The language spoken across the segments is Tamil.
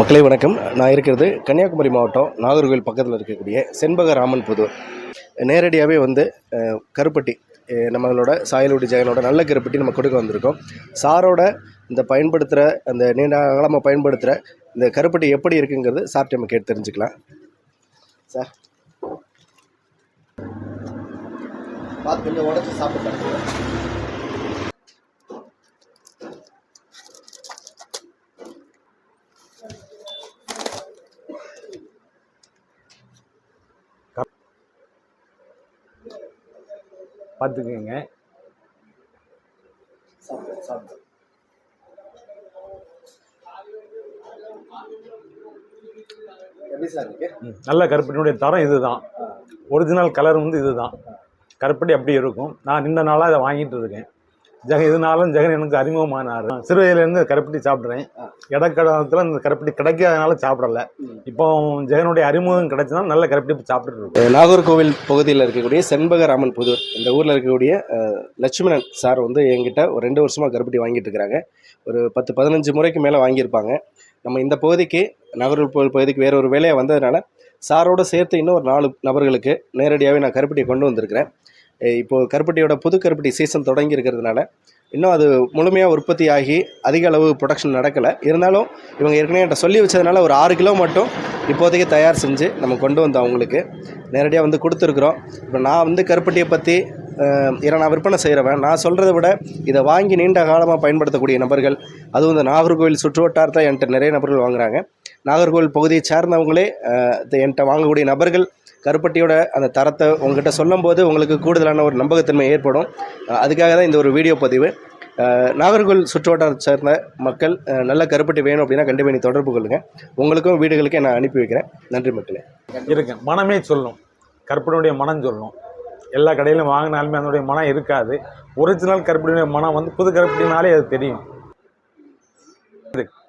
மக்களே வணக்கம். நான் இருக்கிறது கன்னியாகுமரி மாவட்டம் நாகர்கோவில் பக்கத்தில் இருக்கக்கூடிய செண்பக ராமன் புதூர் நேரடியாகவே வந்து கருப்பட்டி நம்மளோட சாயலுடி ஜெகனோட நல்ல கருப்பட்டி நம்ம கொடுக்க வந்திருக்கோம். சாரோட இந்த பயன்படுத்துகிற அந்த நீண்ட காலமாக பயன்படுத்துகிற இந்த கருப்பட்டி எப்படி இருக்குங்கிறது சார்ட்ட நம்ம கேட்டு தெரிஞ்சுக்கலாம். சார். பார்த்து கொஞ்சம் உடச்சி சாப்பிட்டு பார்த்துக்குங்க. சாப்பிட்டு சாப்பிட்டு எப்படி சார் இருக்கு ம், நல்ல கருப்பட்டினுடைய தரம் இதுதான். ஒரிஜினல் கலர் வந்து இதுதான். கருப்பட்டி அப்படி இருக்கும். நான் நின்ற நாளாக இதை வாங்கிட்டு இருக்கேன். ஜெகன் இதனாலும் ஜெகன் எனக்கு அறிமுகமானார். சிறு வயதுலேருந்து கருப்பட்டி சாப்பிட்றேன். இடக்கடத்தில் இந்த கருப்பட்டி கிடைக்காதனால சாப்பிடல. இப்போ ஜெகனுடைய அறிமுகம் கிடைச்சதுனால நல்ல கருப்பட்டி சாப்பிட்டுட்டு இருக்கோம். நாகர்கோவில் பகுதியில் இருக்கக்கூடிய செண்பகராமன் புதூர். இந்த ஊரில் இருக்கக்கூடிய லட்சுமணன் சார் வந்து என்கிட்ட ஒரு ரெண்டு வருஷமாக கருப்பட்டி வாங்கிட்டு இருக்கிறாங்க. ஒரு பத்து பதினஞ்சு முறைக்கு மேலே வாங்கியிருப்பாங்க. நம்ம இந்த பகுதிக்கு நகர்ப்புற பகுதிக்கு வேற ஒரு வேலையாக வந்ததுனால சாரோட சேர்த்து இன்னும் ஒரு நாலு நபர்களுக்கு நேரடியாகவே நான் கருப்பட்டியை கொண்டு வந்திருக்கிறேன். இப்போது கருப்பட்டியோட புது கருப்பட்டி சீசன் தொடங்கி இருக்கிறதுனால இன்னும் அது முழுமையாக உற்பத்தி ஆகி அதிக அளவு ப்ரொடக்ஷன் நடக்கலை. இருந்தாலும் இவங்க ஏற்கனவே என்கிட்ட சொல்லி வச்சதுனால ஒரு ஆறு கிலோ மட்டும் இப்போதைக்கு தயார் செஞ்சு நம்ம கொண்டு வந்தோம் அவங்களுக்கு. நேரடியாக வந்து கொடுத்துருக்குறோம். இப்போ நான் வந்து கருப்பட்டியை பற்றி ஏன்னா நான் விற்பனை செய்கிறவன் நான் சொல்கிறத விட இதை வாங்கி நீண்ட காலமாக பயன்படுத்தக்கூடிய நபர்கள் அதுவும் இந்த நாகர்கோவில் சுற்று வட்டாரத்தில் என்கிட்ட நிறைய நபர்கள் வாங்குறாங்க. நாகர்கோவில் பகுதியை சார்ந்தவங்களே என்கிட்ட வாங்கக்கூடிய நபர்கள் கருப்பட்டியோட அந்த தரத்தை உங்ககிட்ட சொல்லும்போது உங்களுக்கு கூடுதலான ஒரு நம்பகத்தன்மை ஏற்படும். அதுக்காக தான் இந்த ஒரு வீடியோ பதிவு. நாகர்கோவில் சுற்றுவட்டாரத்தை சேர்ந்த மக்கள் நல்ல கருப்பட்டி வேணும் அப்படின்னா கண்டிப்பாக நீ தொடர்பு கொள்ளுங்கள் உங்களுக்கும் வீடுகளுக்கே நான் அனுப்பி வைக்கிறேன். நன்றி மக்களே. இருக்கு மனமே சொல்லும் கருப்பட்டியுடைய மனம் சொல்லும் எல்லா கடையிலும் வாங்கினாலுமே அதனுடைய மனம் இருக்காது. ஒரிஜினல் கருப்பட்டியுடைய மனம் வந்து புது கருப்பட்டினாலே அது தெரியும்.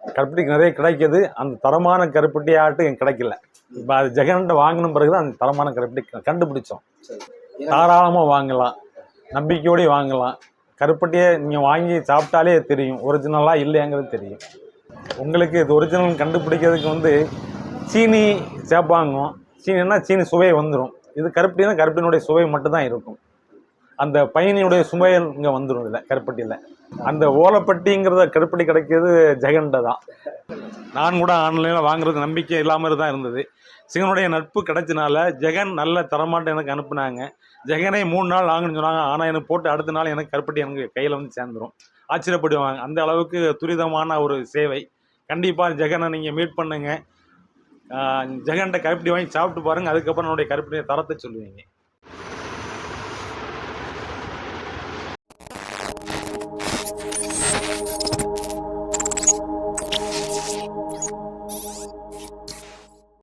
இது கருப்பட்டி நிறைய கிடைக்குது. அந்த தரமான கருப்பட்டி ஆட்டு எனக்கு கிடைக்கல. இப்போ அது ஜெகன்கிட்ட வாங்கின பிறகு தான் அந்த தரமான கருப்பட்டி கண்டுபிடிச்சோம். தாராளமாக வாங்கலாம். நம்பிக்கையோடய வாங்கலாம். கருப்பட்டியை நீங்கள் வாங்கி சாப்பிட்டாலே தெரியும். ஒரிஜினலாக இல்லையாங்கிறது தெரியும். உங்களுக்கு இது ஒரிஜினல் கண்டுபிடிக்கிறதுக்கு வந்து சீனி சேர்ப்பாங்க சீனினா சீனி சுவை வந்துடும் இது கருப்பட்டினா கருப்பட்டினுடைய சுவை மட்டும்தான் இருக்கும். அந்த பயணியுடைய சுமையல் இங்கே வந்துடும் இதில் கருப்பட்டியில். அந்த ஓலப்பட்டிங்கிறத கருப்பட்டி கிடைக்கிறது ஜெகண்ட தான். நான் கூட ஆன்லைனில் வாங்குறது நம்பிக்கை இல்லாமல் தான் இருந்தது. சிவனுடைய நட்பு கிடைச்சனால ஜெகன் நல்ல தரமாட்டம் எனக்கு அனுப்புனாங்க. ஜெகனை மூணு நாள் வாங்கன்னு சொன்னாங்க. ஆனால் எனக்கு போட்டு அடுத்த நாள் எனக்கு கருப்பட்டி எனக்கு கையில் வந்து சேர்ந்துடும் ஆச்சரியப்படுவாங்க. அந்த அளவுக்கு துரிதமான ஒரு சேவை. கண்டிப்பாக ஜெகனை நீங்கள் மீட் பண்ணுங்கள் ஜெகன்கிட்ட கருப்பட்டி வாங்கி சாப்பிட்டு பாருங்கள் அதுக்கப்புறம் என்னுடைய கருப்பட்டியை தரத்தை சொல்லுவீங்க.